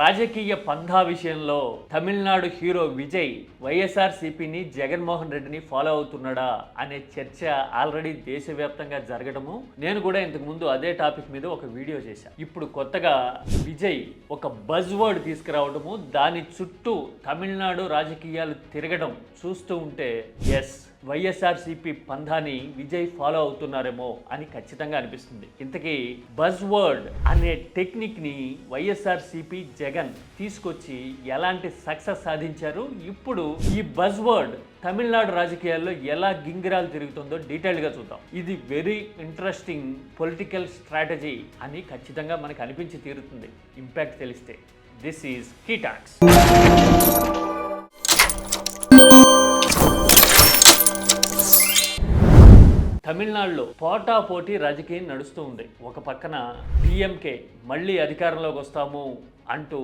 రాజకీయ పంధా విషయంలో తమిళనాడు హీరో విజయ్ వైఎస్ఆర్ సిపిని జగన్మోహన్ రెడ్డిని ఫాలో అవుతున్నాడా అనే చర్చ ఆల్రెడీ దేశవ్యాప్తంగా జరగడము. నేను కూడా ఇంతకుముందు అదే టాపిక్ మీద ఒక వీడియో చేశాను ఇప్పుడు కొత్తగా విజయ్ ఒక బజ్ వర్డ్ తీసుకురావడము. దాని చుట్టూ తమిళనాడు రాజకీయాలు తిరగడం చూస్తూ ఉంటే ఎస్ వైఎస్ఆర్సీపీ పంధాని విజయ్ ఫాలో అవుతున్నారేమో అని ఖచ్చితంగా అనిపిస్తుంది. ఇంతకీ బజ్ వర్డ్ అనే టెక్నిక్ని వైఎస్ఆర్సీపీ జగన్ తీసుకొచ్చి ఎలాంటి సక్సెస్ సాధించారు? ఇప్పుడు ఈ బజ్ వర్డ్ తమిళనాడు రాజకీయాల్లో ఎలా గింగిరాలు తిరుగుతుందో డీటెయిల్డ్గా చూద్దాం. ఇది వెరీ ఇంట్రెస్టింగ్ పొలిటికల్ స్ట్రాటజీ అని ఖచ్చితంగా మనకు అనిపించి తీరుతుంది. ఇంపాక్ట్ తెలిస్తే. దిస్ ఈజ్ కీటాక్స్ తమిళనాడులో పోటా పోటీ రాజకీయం నడుస్తూ ఉంది. ఒక పక్కన డిఎంకే మళ్ళీ అధికారంలోకి వస్తాము అంటూ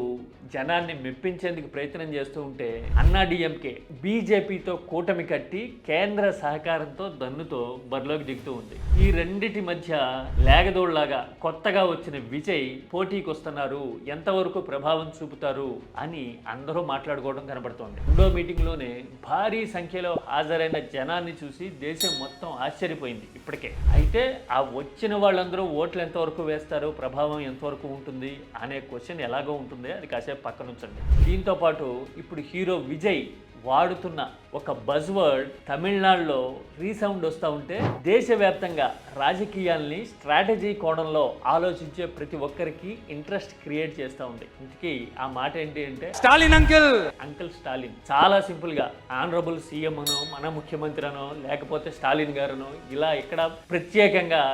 జనాన్ని మెప్పించేందుకు ప్రయత్నం చేస్తూ ఉంటే అన్నా డిఎంకే బీజేపీతో కూటమి కట్టి కేంద్ర సహకారంతో దన్నుతో బరిలోకి దిగుతూ ఉంది. ఈ రెండిటి మధ్య లేగదోళ్ళాగా కొత్తగా వచ్చిన విజయ్ పోటీకి వస్తున్నారు ఎంతవరకు ప్రభావం చూపుతారు అని అందరూ మాట్లాడుకోవడం కనబడుతోంది. రెండో మీటింగ్లోనే భారీ సంఖ్యలో హాజరైన జనాన్ని చూసి దేశం మొత్తం ఆశ్చర్యపోయింది ఇప్పటికే. అయితే ఆ వచ్చిన వాళ్ళందరూ ఓట్లు ఎంతవరకు వేస్తారు? ప్రభావం ఎంతవరకు ఉంటుంది అనే క్వశ్చన్ ఎలాగో ఉంటుంది అది కాసేపు పక్కన ఉంచండి. దీంతో పాటు ఇప్పుడు హీరో విజయ్ వాడుతున్న ఒక బజ్ వర్డ్ తమిళనాడులో రీసౌండ్ వస్తూ ఉంటే దేశవ్యాప్తంగా రాజకీయాల్ని స్ట్రాటజీ కోణంలో ఆలోచించే ప్రతి ఒక్కరికి ఇంట్రెస్ట్ క్రియేట్ చేస్తూ ఉంది. ఇంతకీ ఆ మాట ఏంటి అంటే స్టాలిన్ అంకిల్! అంకుల్ స్టాలిన్. చాలా సింపుల్గా ఆనరబుల్ సీఎం అనో మన ముఖ్యమంత్రి అనో లేకపోతే స్టాలిన్ గారనో ఇలా ఇక్కడ ప్రత్యేకంగా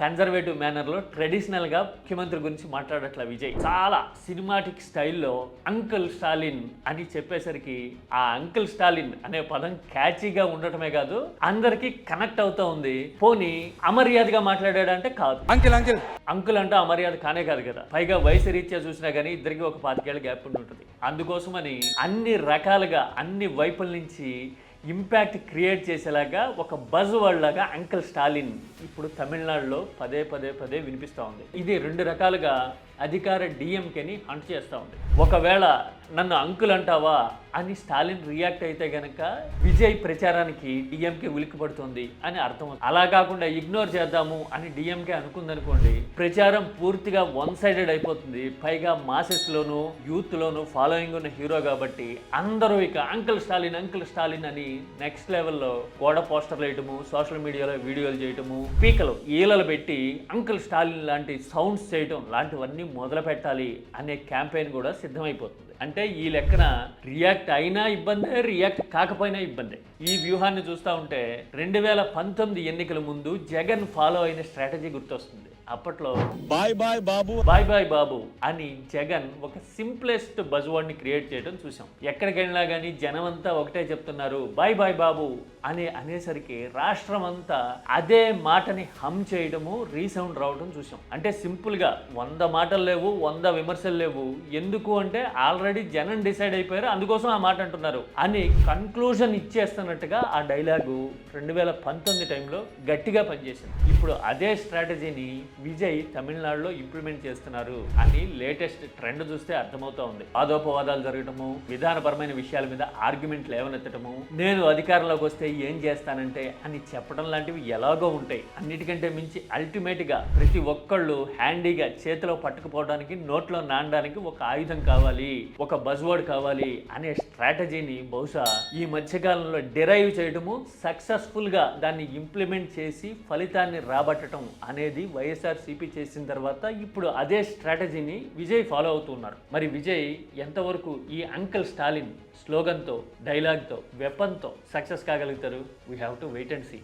కన్జర్వేటివ్ మేనర్లో ట్రెడిషనల్గా ముఖ్యమంత్రి గురించి మాట్లాడట్ల విజయ్. చాలా సినిమాటిక్ స్టైల్లో అంకుల్ స్టాలిన్ అని చెప్పేసరికి ఆ అంకుల్ స్టాలిన్ అనే పదం క్యాచీగా ఉండటమే కాదు అందరికీ కనెక్ట్ అవుతా ఉంది. పోనీ అమర్యాదగా మాట్లాడాడంటే కాదు. అంకిల్ అంకిల్ అంకుల్ అంటే అమర్యాద కానే కాదు కదా. పైగా వయసు రీత్యా చూసినా కానీ ఇద్దరికి ఒక పాతికేళ్ళ గ్యాప్ ఉండి ఉంటుంది. అందుకోసమని అన్ని రకాలుగా అన్ని వైపుల నుంచి ఇంపాక్ట్ క్రియేట్ చేసేలాగా ఒక బజ్ వర్డ్ లాగా స్టాలిన్ ఇప్పుడు తమిళనాడులో పదే పదే పదే వినిపిస్తూ ఉంది. ఇది రెండు రకాలుగా అధికార డిఎంకేని హంట్ చేస్తూ ఉంది. ఒకవేళ నన్ను అంకుల్ అంటావా అని స్టాలిన్ రియాక్ట్ అయితే గనక విజయ్ ప్రచారానికి డిఎంకే ఉలిక్కిపడుతుంది అని అర్థం అలా కాకుండా ఇగ్నోర్ చేద్దాము అని డిఎంకే అనుకుందనుకోండి ప్రచారం పూర్తిగా వన్ సైడెడ్ అయిపోతుంది. పైగా మాసెస్లోను యూత్లోను ఫాలోయింగ్ ఉన్న హీరో కాబట్టి అందరూ ఇక అంకుల్ స్టాలిన్ అంకుల్ స్టాలిన్ అని నెక్స్ట్ లెవెల్లో గోడ పోస్టర్లు వేయటము సోషల్ మీడియాలో వీడియోలు చేయటము పీకలు ఈలలు పెట్టి అంకుల్ స్టాలిన్ లాంటి సౌండ్స్ చేయటం లాంటివన్నీ మొదలు పెట్టాలి అనే క్యాంపెయిన్ కూడా సిద్ధమైపోతుంది. అంటే ఈ లెక్కన రియాక్ట్ అయినా ఇబ్బందే రియాక్ట్ కాకపోయినా ఇబ్బందే. ఈ వ్యూహాన్ని చూస్తూ ఉంటే రెండు వేల పంతొమ్మిది ఎన్నికల ముందు జగన్ ఫాలో అయిన స్ట్రాటజీ గుర్తొస్తుంది. అప్పట్లో bye bye Babu. Bye bye Babu అని జగన్ ఒక సింప్లెస్ట్ బజ్వర్డ్ని క్రియేట్ చేయడం చూసాం. ఎక్కడికి వెళ్ళినా కానీ జనం అంతా ఒకటే చెప్తున్నారు బాయ్ బాయ్ బాబు అని అనేసరికి రాష్ట్రం అంతా అదే మాటని హమ్ చేయడము రీసౌండ్ రావడం చూసాం. అంటే సింపుల్గా వంద మాటలు లేవు వంద విమర్శలు లేవు. ఎందుకు అంటే ఆల్రెడీ జనం డిసైడ్ అయిపోయారు అందుకోసం ఆ మాట అంటున్నారు. అని కన్క్లూజన్ ఇచ్చేస్తున్నట్టుగా ఆ డైలాగు రెండు వేల పంతొమ్మిది టైంలో గట్టిగా పనిచేసింది. ఇప్పుడు అదే స్ట్రాటజీని విజయ్ తమిళనాడులో ఇంప్లిమెంట్ చేస్తున్నారు అని లేటెస్ట్ ట్రెండ్ చూస్తే అర్థమవుతా ఉంది. వాదోపవాదాలు జరగటము విధానపరమైన విషయాల మీద ఆర్గ్యుమెంట్ లేవనెత్తటము నేను అధికారంలోకి వస్తే ఏం చేస్తానంటే అని చెప్పడం లాంటివి ఎలాగో ఉంటాయి. అన్నిటికంటే మించి అల్టిమేట్గా ప్రతి ఒక్కళ్ళు హ్యాండీగా చేతిలో పట్టుకుపోవడానికి నోట్లో నానడానికి ఒక ఆయుధం కావాలి. ఒక బజ్వర్డ్ కావాలి అనే స్ట్రాటజీని బహుశా ఈ మధ్యకాలంలో డిరైవ్ చేయడము సక్సెస్ఫుల్గా దాన్ని ఇంప్లిమెంట్ చేసి ఫలితాన్ని రాబట్టడం అనేది వైఎస్ఆర్సీపీ చేసిన తర్వాత ఇప్పుడు అదే స్ట్రాటజీని విజయ్ ఫాలో అవుతున్నారు. మరి విజయ్ ఎంతవరకు ఈ అంకల్ స్టాలిన్ స్లోగన్తో డైలాగ్తో వెపన్తో success కాగలుగుతారు? We have to wait and see